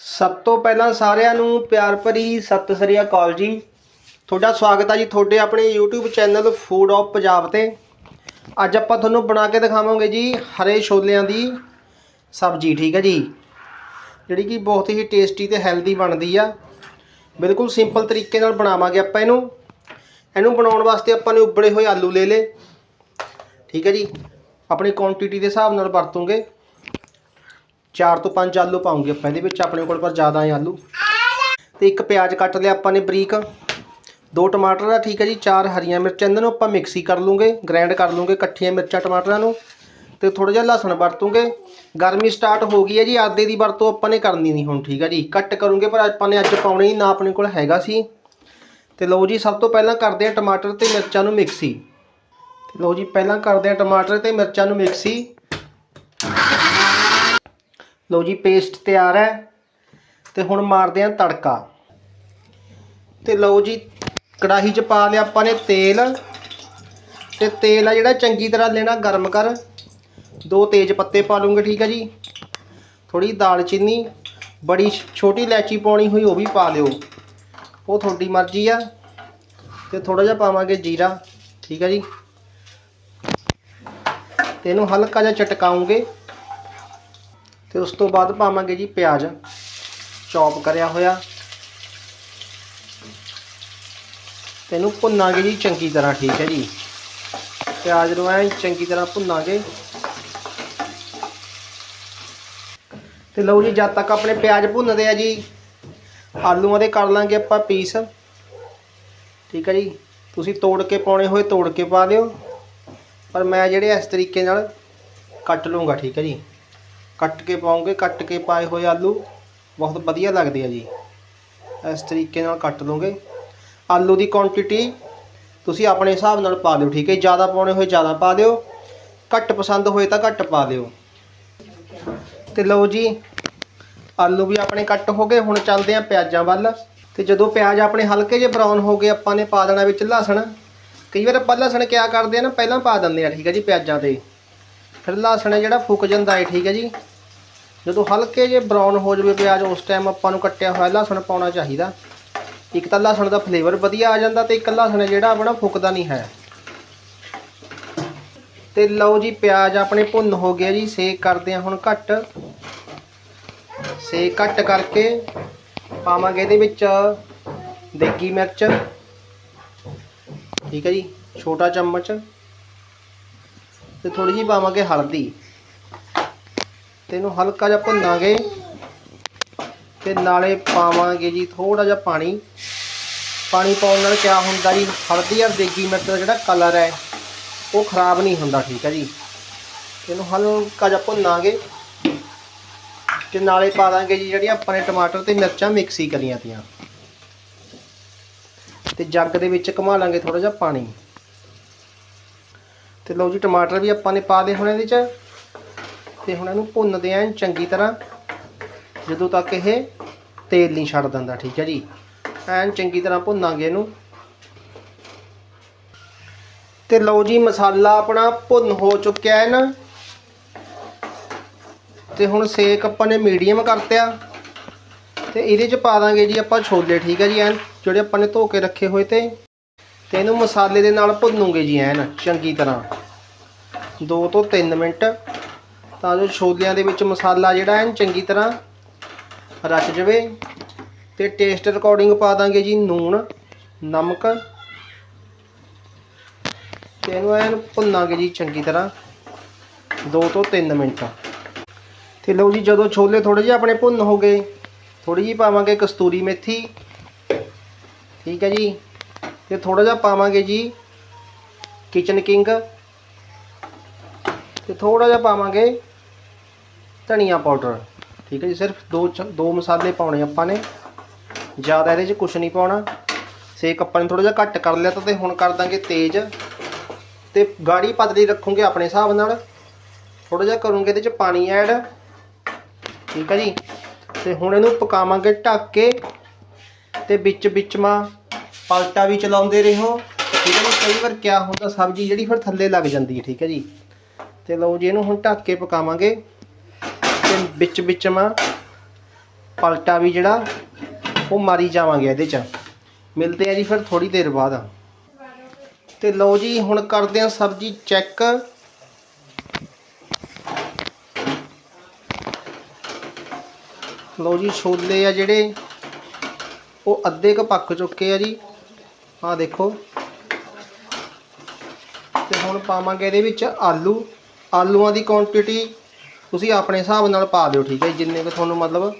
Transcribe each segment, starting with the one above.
ਸਭ ਤੋਂ ਪਹਿਲਾਂ ਸਾਰਿਆਂ ਨੂੰ ਪਿਆਰ ਭਰੀ ਸਤਿ ਸ੍ਰੀ ਅਕਾਲ ਜੀ। ਤੁਹਾਡਾ ਸਵਾਗਤ ਹੈ ਜੀ ਤੁਹਾਡੇ ਆਪਣੇ YouTube channel food of Punjab ਤੇ। ਅੱਜ ਆਪਾਂ ਤੁਹਾਨੂੰ ਬਣਾ ਕੇ ਦਿਖਾਵਾਂਗੇ ਜੀ ਹਰੇ ਛੋਲਿਆਂ ਦੀ ਸਬਜ਼ੀ, ਠੀਕ ਹੈ ਜੀ। ਜਿਹੜੀ ਕਿ ਬਹੁਤ ਹੀ ਟੇਸਟੀ ਤੇ ਹੈਲਦੀ ਬਣਦੀ ਆ। ਬਿਲਕੁਲ ਸਿੰਪਲ ਤਰੀਕੇ ਨਾਲ ਬਣਾਵਾਂਗੇ ਆਪਾਂ ਇਹਨੂੰ। ਇਹਨੂੰ ਬਣਾਉਣ ਵਾਸਤੇ ਆਪਾਂ ਨੇ ਉਬਲੇ ਹੋਏ ਆਲੂ ਲੈ ਲਏ। ਠੀਕ ਹੈ ਜੀ। ਆਪਣੀ ਕੁਆਂਟੀਟੀ ਦੇ ਹਿਸਾਬ ਨਾਲ ਵਰਤੋਂਗੇ। ਚਾਰ ਤੋਂ ਪੰਜ ਆਲੂ ਪਾਉਂਗੇ ਆਪਾਂ, ਇਹਦੇ ਵਿੱਚ ਆਪਣੇ ਕੋਲ ਪਰ ਜ਼ਿਆਦਾ ਹੈ ਆਲੂ। ਤੇ ਇੱਕ ਪਿਆਜ਼ ਕੱਟ ਲਿਆ ਆਪਾਂ ਨੇ ਬਰੀਕ। ਦੋ ਟਮਾਟਰ ਆ ਠੀਕ ਹੈ ਜੀ, ਚਾਰ ਹਰੀਆਂ ਮਿਰਚਾਂ, ਇਹਨਾਂ ਨੂੰ ਆਪਾਂ ਮਿਕਸੀ ਕਰ ਲੂੰਗੇ ਗ੍ਰਾਈਂਡ ਕਰ ਲੂੰਗੇ ਇਕੱਠੀਆਂ ਮਿਰਚਾਂ ਟਮਾਟਰਾਂ ਨੂੰ। ਤੇ ਥੋੜਾ ਜਿਹਾ ਲਸਣ ਵਰਤੂੰਗੇ। ਗਰਮੀ ਸਟਾਰਟ ਹੋ ਗਈ ਹੈ ਜੀ ਆਦੇ ਦੀ ਵਰਤੋਂ ਆਪਾਂ ਨੇ ਕਰਨੀ ਨਹੀਂ ਹੁਣ, ਠੀਕ ਹੈ ਜੀ। ਕੱਟ ਕਰੂੰਗੇ, ਪਰ ਆਪਾਂ ਨੇ ਅੱਜ ਪਾਉਣੀ ਨਾ ਆਪਣੇ ਕੋਲ ਹੈਗਾ ਸੀ। ਤੇ ਲਓ ਜੀ, ਸਭ ਤੋਂ ਪਹਿਲਾਂ ਕਰਦੇ ਆ ਟਮਾਟਰ ਤੇ ਮਿਰਚਾਂ ਨੂੰ ਮਿਕਸੀ। ਤੇ ਲਓ ਜੀ, ਪਹਿਲਾਂ ਕਰਦੇ ਆ ਟਮਾਟਰ ਤੇ ਮਿਰਚਾਂ ਨੂੰ ਮਿਕਸੀ। ਲਓ ਜੀ ਪੇਸਟ ਤਿਆਰ ਹੈ ਤੇ ਹੁਣ ਮਾਰਦੇ ਆ ਤੜਕਾ। ਤੇ ਲਓ ਜੀ, ਕੜਾਹੀ 'ਚ ਪਾ ਲਿਆ ਆਪਾਂ ਨੇ ਤੇਲ। ਤੇ ਤੇਲ ਆ ਜਿਹੜਾ, ਚੰਗੀ ਤਰ੍ਹਾਂ ਲੈਣਾ ਗਰਮ ਕਰ। ਦੋ ਤੇਜ ਪੱਤੇ ਪਾ ਲੂੰਗੇ, ਠੀਕ ਹੈ ਜੀ। ਥੋੜੀ ਦਾਲਚੀਨੀ ਬੜੀ ਛੋਟੀ ਇਲਾਚੀ ਪਾਉਣੀ ਹੋਈ, ਉਹ ਵੀ ਪਾ ਲਿਓ। ਉਹ ਤੁਹਾਡੀ ਮਰਜ਼ੀ ਆ। ਤੇ ਥੋੜਾ ਜਿਹਾ ਪਾਵਾਂਗੇ ਜੀਰਾ, ਠੀਕ ਹੈ ਜੀ। ਤੇ ਇਹਨੂੰ ਹਲਕਾ ਜਿਹਾ ਚਟਕਾਉਂਗੇ। ਤੇ ਉਸ ਤੋਂ ਬਾਅਦ ਪਾਵਾਂਗੇ ਜੀ ਪਿਆਜ਼। ਚੌਪ ਕਰਿਆ ਹੋਇਆ। ਤੇ ਇਹਨੂੰ ਭੁੰਨਾਂਗੇ ਜੀ ਚੰਗੀ ਤਰ੍ਹਾਂ, ਠੀਕ ਹੈ ਜੀ। ਪਿਆਜ਼ ਨੂੰ ਐਂ ਚੰਗੀ ਤਰ੍ਹਾਂ ਭੁੰਨਾਂਗੇ। ਤੇ ਲਓ ਜੀ, ਜਦ ਤੱਕ ਆਪਣੇ ਪਿਆਜ਼ ਭੁੰਨਦੇ ਆ ਜੀ, ਆਲੂਆਂ ਦੇ ਕਰ ਲਾਂਗੇ ਆਪਾਂ ਪੀਸ। ਠੀਕ ਹੈ ਜੀ, ਤੁਸੀਂ ਤੋੜ ਕੇ ਪਾਉਣੇ ਹੋਏ ਤੋੜ ਕੇ ਪਾ ਦਿਓ। ਪਰ ਮੈਂ ਜਿਹੜੇ ਇਸ ਤਰੀਕੇ ਨਾਲ ਕੱਟ ਲੂੰਗਾ ਠੀਕ ਹੈ ਜੀ। ਕੱਟ ਕੇ ਪਾਉਂਗੇ, ਕੱਟ ਕੇ ਪਾਏ ਹੋਏ ਆਲੂ। ਬਹੁਤ ਵਧੀਆ ਲੱਗਦੇ ਆ ਜੀ। ਇਸ ਤਰੀਕੇ ਨਾਲ ਕੱਟ ਲਓਗੇ ਆਲੂ ਦੀ ਕੁਆਂਟੀਟੀ ਤੁਸੀਂ ਆਪਣੇ ਹਿਸਾਬ ਨਾਲ ਪਾ ਲਿਓ, ਠੀਕ ਹੈ ਜ਼ਿਆਦਾ ਪਾਉਣੇ ਹੋਏ ਜ਼ਿਆਦਾ ਪਾ ਦਿਓ ਘੱਟ ਪਸੰਦ ਹੋਏ ਤਾਂ ਘੱਟ ਪਾ ਦਿਓ ਤੇ ਲਓ ਜੀ, ਆਲੂ ਵੀ ਆਪਣੇ ਕੱਟ ਹੋ ਗਏ। ਹੁਣ ਚੱਲਦੇ ਆਂ ਪਿਆਜ਼ਾਂ ਵੱਲ। ਤੇ ਜਦੋਂ ਪਿਆਜ਼ ਆਪਣੇ ਹਲਕੇ ਜਿਹੇ ਬਰਾਊਨ ਹੋ ਗਏ, ਆਪਾਂ ਨੇ ਪਾ ਦੇਣਾ ਵਿੱਚ ਲਸਣ। ਕਈ ਵਾਰ ਆਪਾਂ ਲਸਣ ਕਿਆ ਕਰਦੇ ਆ ਨਾ, ਪਹਿਲਾਂ ਪਾ ਦਿੰਦੇ ਆ, ਠੀਕ ਹੈ ਜੀ, ਪਿਆਜ਼ਾਂ ਤੇ। ਫਿਰ ਲਸਣ ਹੈ ਜਿਹੜਾ ਫੁੱਕ ਜਾਂਦਾ ਹੈ ਠੀਕ ਹੈ ਜੀ। ਜਦੋਂ ਹਲਕੇ ਜਿਹੇ ਬਰਾਊਨ ਹੋ ਜਾਵੇ ਪਿਆਜ਼, ਉਸ ਟਾਈਮ ਆਪਾਂ ਨੂੰ ਕੱਟਿਆ ਹੋਇਆ ਲਸਣ ਪਾਉਣਾ ਚਾਹੀਦਾ। ਇੱਕ ਤਾਂ ਲਸਣ ਦਾ ਫਲੇਵਰ ਵਧੀਆ ਆ ਜਾਂਦਾ ਤੇ ਇੱਕ ਲਸਣ ਜਿਹੜਾ ਆਪਣਾ ਫੁੱਕਦਾ ਨਹੀਂ ਹੈ। ਤੇ ਲਓ ਜੀ, ਪਿਆਜ਼ ਆਪਣੇ ਭੁੰਨ ਹੋ ਗਿਆ ਜੀ, ਸੇਕ ਕਰਦੇ ਆ ਹੁਣ ਘੱਟ। ਸੇਕ ਘੱਟ ਕਰਕੇ ਪਾਵਾਂਗੇ ਇਹਦੇ ਵਿੱਚ ਦੇਗੀ ਮਿਰਚ। ਠੀਕ ਹੈ ਜੀ, ਛੋਟਾ ਚਮਚ। ਤੇ ਥੋੜੀ ਜਿਹੀ ਪਾਵਾਂਗੇ ਹਲਦੀ। ਤੇ ਇਹਨੂੰ ਹਲਕਾ ਜਿਹਾ ਭੁੰਨਾਂਗੇ ਤੇ ਨਾਲੇ ਪਾਵਾਂਗੇ ਜੀ ਥੋੜਾ ਜਿਹਾ ਪਾਣੀ। ਪਾਣੀ ਪਾਉਣ ਨਾਲ ਕਿਆ ਹੁੰਦਾ ਜੀ, ਹਲਦੀ ਔਰ ਦੇਗੀ ਮਿਰਚ ਦਾ ਜਿਹੜਾ ਕਲਰ ਹੈ, ਉਹ ਖਰਾਬ ਨਹੀਂ ਹੁੰਦਾ, ਠੀਕ ਹੈ ਜੀ। ਇਹਨੂੰ ਹਲਕਾ ਜਿਹਾ ਭੁੰਨਾਂਗੇ ਤੇ ਨਾਲੇ ਪਾ ਦਾਂਗੇ ਜੀ ਜਿਹੜੀਆਂ ਆਪਾਂ ਨੇ ਟਮਾਟਰ ਤੇ ਮਿਰਚਾਂ ਮਿਕਸੀ ਕਰੀਆਂ ਤੀਆਂ। ਤੇ ਜੱਗ ਦੇ ਵਿੱਚ ਘੁਮਾ ਲਾਂਗੇ ਥੋੜਾ ਜਿਹਾ ਪਾਣੀ। ਤੇ ਲਓ ਜੀ ਟਮਾਟਰ ਵੀ ਆਪਾਂ ਨੇ ਪਾ ਦੇ ਹੁਣ ਇਹਦੇ ਚ। ਤੇ ਹੁਣ ਇਹਨੂੰ ਭੁੰਨਦੇ ਆਂ ਚੰਗੀ ਤਰ੍ਹਾਂ, ਜਦੋਂ ਤੱਕ ਇਹ ਤੇਲ ਨਹੀਂ ਛੱਡ ਦਿੰਦਾ, ਠੀਕ ਹੈ ਜੀ? ਐਨ ਚੰਗੀ ਤਰ੍ਹਾਂ ਭੁੰਨਾਂਗੇ ਇਹਨੂੰ। ਤੇ ਲਓ ਜੀ ਮਸਾਲਾ ਆਪਣਾ ਭੁੰਨ ਹੋ ਚੁੱਕਿਆ ਹੈ ਨਾ। ਤੇ ਹੁਣ ਸੇਕ ਆਪਾਂ ਨੇ ਮੀਡੀਅਮ ਕਰਤਿਆ। ਤੇ ਇਹਦੇ ਚ ਪਾ ਦਾਂਗੇ ਜੀ ਆਪਾਂ ਛੋਲੇ, ਠੀਕ ਹੈ ਜੀ? ਐਨ ਜਿਹੜੇ ਆਪਾਂ ਨੇ ਧੋ ਕੇ ਰੱਖੇ ਹੋਏ ਤੇ। ਤੇ ਇਹਨੂੰ ਮਸਾਲੇ ਦੇ ਨਾਲ ਭੁੰਨੂਗੇ ਜੀ ਐਨ, ਚੰਗੀ ਤਰ੍ਹਾਂ। 2 ਤੋਂ 3 ਮਿੰਟ। ਤਾਂ ਜੋ ਛੋਲਿਆਂ ਦੇ ਵਿੱਚ ਮਸਾਲਾ ਜਿਹੜਾ ਐਨ, ਚੰਗੀ ਤਰ੍ਹਾਂ ਰਚ ਜਾਵੇ। ਤੇ ਟੇਸਟ ਰਿਕਾਰਡਿੰਗ ਪਾ ਦਾਂਗੇ ਜੀ ਨੂਣ, ਨਮਕ। ਤੇ ਇਹਨੂੰ ਐਨ ਭੁੰਨਾਂਗੇ ਜੀ ਚੰਗੀ ਤਰ੍ਹਾਂ। 2 ਤੋਂ 3 ਮਿੰਟ। ਤੇ ਲਓ ਜੀ, ਜਦੋਂ ਛੋਲੇ ਥੋੜੇ ਜਿਹੇ ਆਪਣੇ ਭੁੰਨ ਹੋ ਗਏ ਥੋੜੀ ਜਿਹੀ ਪਾਵਾਂਗੇ ਕਸਤੂਰੀ ਮੇਥੀ। ਠੀਕ ਹੈ ਜੀ। ਤੇ ਥੋੜਾ ਜਿਹਾ ਪਾਵਾਂਗੇ ਜੀ ਕਿਚਨ ਕਿੰਗ ਤੇ ਥੋੜਾ ਜਿਹਾ ਪਾਵਾਂਗੇ ਧਨੀਆ ਪਾਊਡਰ। ਠੀਕ ਹੈ ਜੀ, ਸਿਰਫ ਦੋ ਦੋ ਮਸਾਲੇ ਪਾਉਣੇ ਆਪਾਂ ਨੇ। ਜ਼ਿਆਦਾ ਇਹਦੇ 'ਚ ਕੁਝ ਨਹੀਂ ਪਾਉਣਾ। ਸੇਕ ਆਪਾਂ ਨੇ ਥੋੜਾ ਜਿਹਾ ਘੱਟ ਕਰ ਲਿਆ ਤਾਂ ਤੇ ਹੁਣ ਕਰ ਦਾਂਗੇ ਤੇਜ਼। ਤੇ ਗਾੜੀ ਪਤਲੀ ਰੱਖੂਗੇ ਆਪਣੇ ਹਿਸਾਬ ਨਾਲ। ਥੋੜਾ ਜਿਹਾ ਕਰੂੰਗੇ ਇਹਦੇ 'ਚ ਪਾਣੀ ਐਡ। ਠੀਕ ਹੈ ਜੀ, ਤੇ ਹੁਣ ਇਹਨੂੰ ਪਕਾਵਾਂਗੇ ਢੱਕ ਕੇ। ਤੇ ਵਿੱਚ ਵਿੱਚ ਮਾ ਪਲਟਾ ਵੀ ਚਲਾਉਂਦੇ ਰਹੋ। ਠੀਕ ਹੈ ਜੀ, ਕਈ ਵਾਰ ਕਿਆ ਹੁੰਦਾ, ਸਬਜ਼ੀ ਜਿਹੜੀ ਫਿਰ ਥੱਲੇ ਲੱਗ ਜਾਂਦੀ ਹੈ, ਠੀਕ ਹੈ ਜੀ। ਤੇ ਲਓ ਜੀ, ਇਹਨੂੰ ਹੁਣ ਢੱਕ ਕੇ ਪਕਾਵਾਂਗੇ। ਤੇ ਵਿੱਚ ਵਿੱਚ ਮਾ ਪਲਟਾ ਵੀ ਜਿਹੜਾ, ਉਹ ਮਾਰੀ ਜਾਵਾਂਗੇ ਇਹਦੇ 'ਚ। ਮਿਲਦੇ ਆ ਜੀ ਫਿਰ ਥੋੜੀ ਦੇਰ ਬਾਅਦ। ਤੇ ਲਓ ਜੀ, ਹੁਣ ਕਰਦੇ ਆ ਸਬਜ਼ੀ ਚੈੱਕ। ਲਓ ਜੀ, ਛੋਲੇ ਆ ਜਿਹੜੇ, ਉਹ ਅੱਧੇ ਕ ਪੱਕ ਚੁੱਕੇ ਆ ਜੀ। ਆਹ ਦੇਖੋ। ਤੇ ਹੁਣ ਪਾਵਾਂਗੇ ਇਹਦੇ ਵਿੱਚ ਆਲੂ। ਆਲੂਆਂ ਦੀ ਕੁਆਂਟੀਟੀ ਤੁਸੀਂ ਆਪਣੇ ਹਿਸਾਬ ਨਾਲ ਪਾ ਦਿਓ ਠੀਕ ਹੈ ਜੀ, ਜਿੰਨੇ ਕੁ ਤੁਹਾਨੂੰ ਮਤਲਬ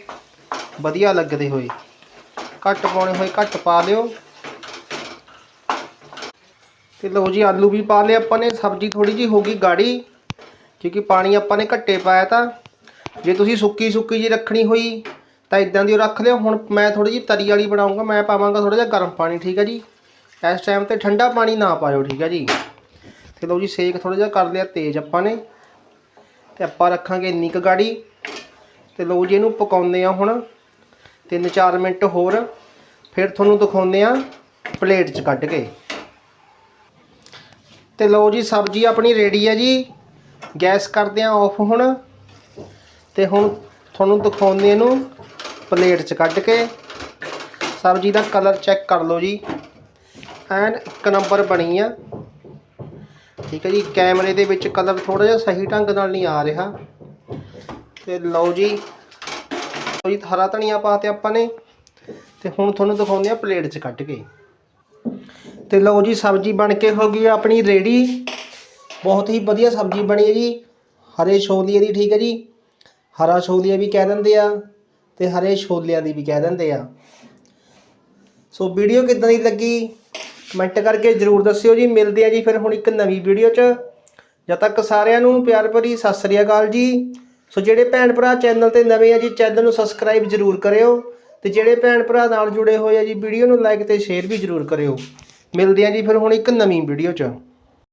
ਵਧੀਆ ਲੱਗਦੇ ਹੋਏ। ਘੱਟ ਪਾਉਣੇ ਹੋਏ ਘੱਟ ਪਾ ਲਿਓ। ਤੇ ਲਓ ਜੀ ਆਲੂ ਵੀ ਪਾ ਲਏ ਆਪਾਂ ਨੇ ਸਬਜ਼ੀ ਥੋੜੀ ਜੀ ਹੋ ਗਈ ਗਾੜੀ ਕਿਉਂਕਿ ਪਾਣੀ ਆਪਾਂ ਨੇ ਘੱਟੇ ਪਾਇਆ ਤਾਂ। ਜੇ ਤੁਸੀਂ ਸੁੱਕੀ ਸੁੱਕੀ ਜੀ ਰੱਖਣੀ ਹੋਈ ਤਾਂ ਇਦਾਂ ਦੀ ਉਹ ਰੱਖ ਲਿਓ। ਹੁਣ ਮੈਂ ਥੋੜੀ ਜੀ ਤਰੀ ਵਾਲੀ ਬਣਾਉਂਗਾ ਮੈਂ ਪਾਵਾਂਗਾ ਥੋੜਾ ਜਿਹਾ ਗਰਮ ਪਾਣੀ ਠੀਕ ਹੈ ਜੀ। ਇਸ ਟਾਈਮ ਤੇ ਠੰਡਾ ਪਾਣੀ ਨਾ ਪਾਇਓ, ਠੀਕ ਹੈ ਜੀ। ਤੇ ਲਓ ਜੀ, ਸੇਕ ਥੋੜਾ ਜਿਹਾ ਕਰ ਲਿਆ, ਤੇਜ਼ ਆਪਾਂ ਨੇ। ਤੇ ਆਪਾਂ ਰੱਖਾਂਗੇ ਇੰਨੀ ਕੁ ਗਾੜੀ। ਤੇ ਲਓ ਜੀ, ਇਹਨੂੰ ਪਕਾਉਂਦੇ ਆ ਹੁਣ। 3-4 ਮਿੰਟ ਹੋਰ। ਫਿਰ ਤੁਹਾਨੂੰ ਦਿਖਾਉਂਦੇ ਆ ਪਲੇਟ 'ਚ ਕੱਢ ਕੇ। ਤੇ ਲਓ ਜੀ, ਸਬਜ਼ੀ ਆਪਣੀ ਰੈਡੀ ਹੈ ਜੀ। ਗੈਸ ਕਰਦੇ ਆ ਆਫ ਹੁਣ। ਤੇ ਹੁਣ ਤੁਹਾਨੂੰ ਦਿਖਾਉਂਦੇ ਇਹਨੂੰ ਪਲੇਟ 'ਚ ਕੱਢ ਕੇ। ਸਬਜ਼ੀ ਦਾ ਕਲਰ ਚੈੱਕ ਕਰ ਲਓ ਜੀ। ਐਨ ਇੱਕ ਨੰਬਰ ਬਣੀ ਆ। ਠੀਕ ਹੈ ਜੀ, ਕੈਮਰੇ ਦੇ ਵਿੱਚ ਕਲਰ ਥੋੜਾ ਜਿਹਾ ਸਹੀ ਢੰਗ ਨਾਲ ਨਹੀਂ ਆ ਰਿਹਾ। ਤੇ ਲਓ ਜੀ ਲਓ ਜੀ, ਹਰਾ ਧਨੀਆ ਪਾਤੇ ਆਪਾਂ ਨੇ। ਤੇ ਹੁਣ ਤੁਹਾਨੂੰ ਦਿਖਾਉਂਦੇ ਆ ਪਲੇਟ 'ਚ ਕੱਢ ਕੇ। ਤੇ ਲਓ ਜੀ, ਸਬਜ਼ੀ ਬਣ ਕੇ ਹੋ ਗਈ ਆਪਣੀ ਰੈਡੀ ਬਹੁਤ ਹੀ ਵਧੀਆ ਸਬਜ਼ੀ ਬਣੀ ਹੈ ਜੀ। ਹਰੇ ਛੋਲੀਏ ਦੀ, ਠੀਕ ਹੈ ਜੀ। ਹਰਾ ਛੋਲੀਆ ਵੀ ਕਹਿ ਦਿੰਦੇ ਆ ਤੇ ਹਰੇ ਛੋਲਿਆਂ ਦੀ ਵੀ ਕਹਿ ਦਿੰਦੇ ਆ। ਸੋ ਵੀਡੀਓ ਕਿੱਦਾਂ ਦੀ ਲੱਗੀ? ਕਮੈਂਟ ਕਰਕੇ ਜਰੂਰ ਦੱਸਿਓ ਜੀ। ਮਿਲਦੇ ਆ ਜੀ ਫਿਰ ਹੁਣ ਇੱਕ ਨਵੀਂ ਵੀਡੀਓ 'ਚ। ਜਦ ਤੱਕ ਸਾਰਿਆਂ ਨੂੰ ਪਿਆਰ ਭਰੀ ਸਤਿ ਸ੍ਰੀ ਅਕਾਲ ਜੀ। ਸੋ ਜਿਹੜੇ ਭੈਣ ਭਰਾ ਚੈਨਲ ਤੇ ਨਵੇਂ ਆ ਜੀ ਚੈਨਲ ਨੂੰ ਸਬਸਕ੍ਰਾਈਬ ਜਰੂਰ ਕਰਿਓ। ਤੇ ਜਿਹੜੇ ਭੈਣ ਭਰਾ ਨਾਲ ਜੁੜੇ ਹੋਏ ਆ ਜੀ ਵੀਡੀਓ ਨੂੰ ਲਾਈਕ ਤੇ ਸ਼ੇਅਰ ਵੀ ਜਰੂਰ ਕਰਿਓ। ਮਿਲਦੇ ਆ ਜੀ ਫਿਰ ਹੁਣ ਇੱਕ ਨਵੀਂ ਵੀਡੀਓ 'ਚ।